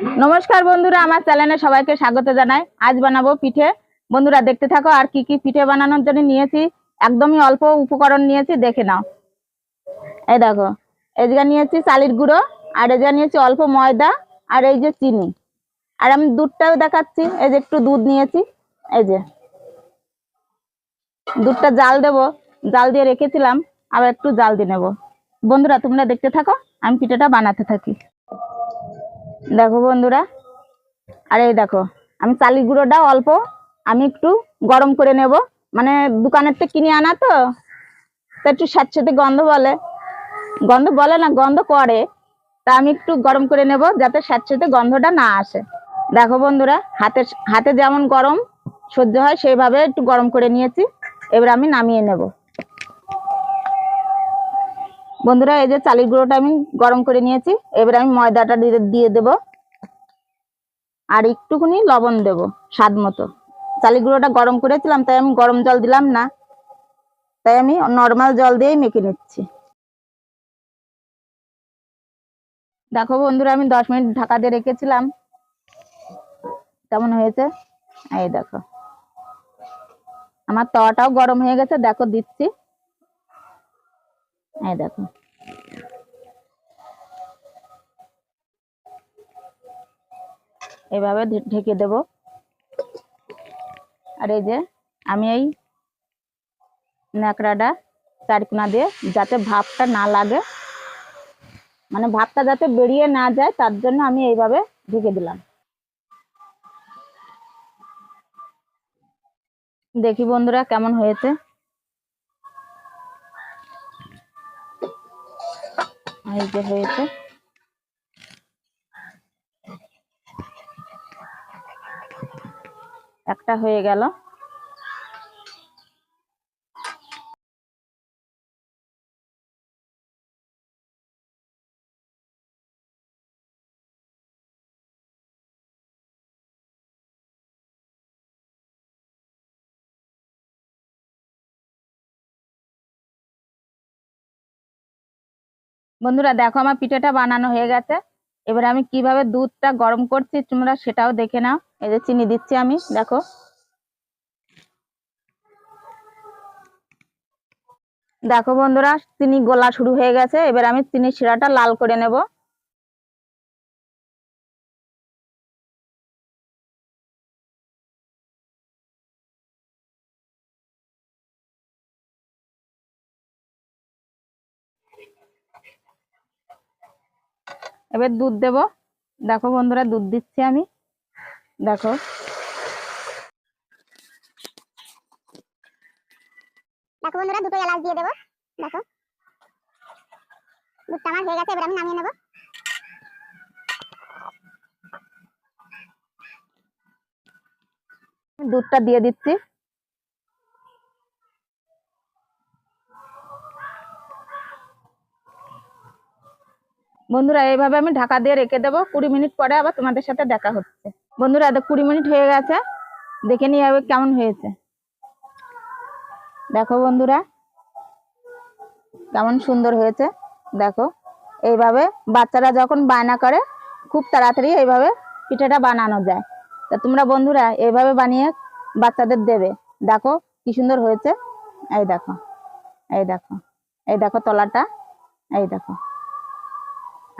নমস্কার বন্ধুরা, আমার চ্যানেলে সবাইকে স্বাগত জানাই। আজ বানাবো পিঠে। বন্ধুরা, দেখতে থাকো, আর কি কি পিঠে বানানোর জন্য নিয়েছি। একদমই অল্প উপকরণ নিয়েছি, দেখে নাও। এই দেখো এই জায়গা নিয়েছি চালের গুঁড়ো, আর এই নিয়েছি অল্প ময়দা, আর এই যে চিনি। আর আমি দুধটাও দেখাচ্ছি, এই যে একটু দুধ নিয়েছি, এই যে। দুধটা জাল দেব, জাল দিয়ে রেখেছিলাম, আবার একটু জাল দিয়ে নেব। বন্ধুরা, তোমরা দেখতে থাকো, আমি পিঠেটা বানাতে থাকি। দেখো বন্ধুরা, আর এই দেখো, আমি চালের গুঁড়োটা অল্প, আমি একটু গরম করে নেব। মানে দোকানের থেকে কিনে আনা তো, তা একটু স্যাঁতস্যাঁতে গন্ধ বলে। গন্ধ বলে না, গন্ধ করে। তা আমি একটু গরম করে নেব যাতে স্যাঁতস্যাঁতে গন্ধটা না আসে। দেখো বন্ধুরা, হাতে হাতে যেমন গরম, সহ্য হয় সেইভাবে একটু গরম করে নিয়েছি, এবার আমি নামিয়ে নেব। বন্ধুরা, এই যে চালের গুঁড়োটা আমি গরম করে নিয়েছি। এবার আমি ময়দাটা দিয়ে দেব। আর একটুখানি লবণ দেব, স্বাদ মতো। চালের গুঁড়োটা গরম করেছিলাম, তাই আমি গরম জল দিলাম না। তাই আমি নর্মাল জল দিয়েই মেখে নিচ্ছি। দেখো বন্ধুরা, আমি দশ মিনিট ঢাকা দিয়ে রেখেছিলাম। কেমন হয়েছে? এই দেখো। আমার তাওয়াটাও গরম হয়ে গেছে, দেখো দিচ্ছি। এই দেখো। এভাবে ঢেকে দেব। আর এই যে আমি এই ন্যাকড়াটা চারকোনা দিয়ে যাতে ভাপটা না লাগে মানে ভাপটা যাতে বেরিয়ে না যায়, তার জন্য আমি এইভাবে ঢেকে দিলাম। দেখি বন্ধুরা কেমন হয়েছে। যে হয়েছে। একটা হয়ে গেল। বন্ধুরা দেখো আমার পিঠাটা বানানো হয়ে গেছে। এবার আমি কীভাবে দুধটা গরম করছি তোমরা সেটাও দেখে নাও। এই যে চিনি দিচ্ছি আমি, দেখো। দেখো বন্ধুরা, চিনি গোলা শুরু হয়ে গেছে। এবার আমি চিনির শিরাটা লাল করে নেব। এবার দুধ দেব। দেখো বন্ধুরা দুধ দিচ্ছি আমি। দেখো। দেখো বন্ধুরা দুটো এলাচ দিয়ে দেবো। দেখো। দুধটা আমার হয়ে গেছে এবার আমি নামিয়ে নেব। দুধটা দিয়ে দিচ্ছি। বন্ধুরা, এইভাবে আমি ঢাকা দিয়ে রেখে দেবো। কুড়ি মিনিট পরে আবার তোমাদের সাথে দেখা হচ্ছে। বন্ধুরা কুড়ি মিনিট হয়ে গেছে। দেখে নিয়ে যাবে কেমন হয়েছে। দেখো বন্ধুরা, কেমন সুন্দর হয়েছে। দেখো, এইভাবে বাচ্চারা যখন বায়না করে, খুব তাড়াতাড়ি এইভাবে পিঠাটা বানানো যায়। তা তোমরা বন্ধুরা, এইভাবে বানিয়ে বাচ্চাদের দেবে। দেখো কি সুন্দর হয়েছে। এই দেখো এই দেখো এই দেখো তলাটা, এই দেখো।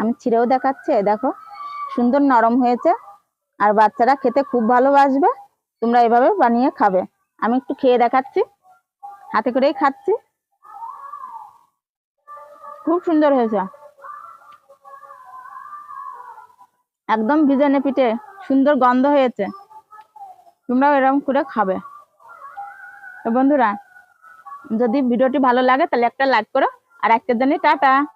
আমি ছিঁড়েও দেখাচ্ছি দেখো, সুন্দর নরম হয়েছে। আর বাচ্চারা খেতে খুব ভালোবাসবে, তোমরা এভাবে বানিয়ে খাবে। আমি একটু খেয়ে দেখাচ্ছি, হাতে করেই খাচ্ছি। খুব সুন্দর হয়েছে। একদম ভিজানে পিঠে, সুন্দর গন্ধ হয়েছে। তোমরাও এরকম করে খাবে। বন্ধুরা, যদি ভিডিওটি ভালো লাগে, তাহলে একটা লাইক করো। আর একটা জানি টাটা।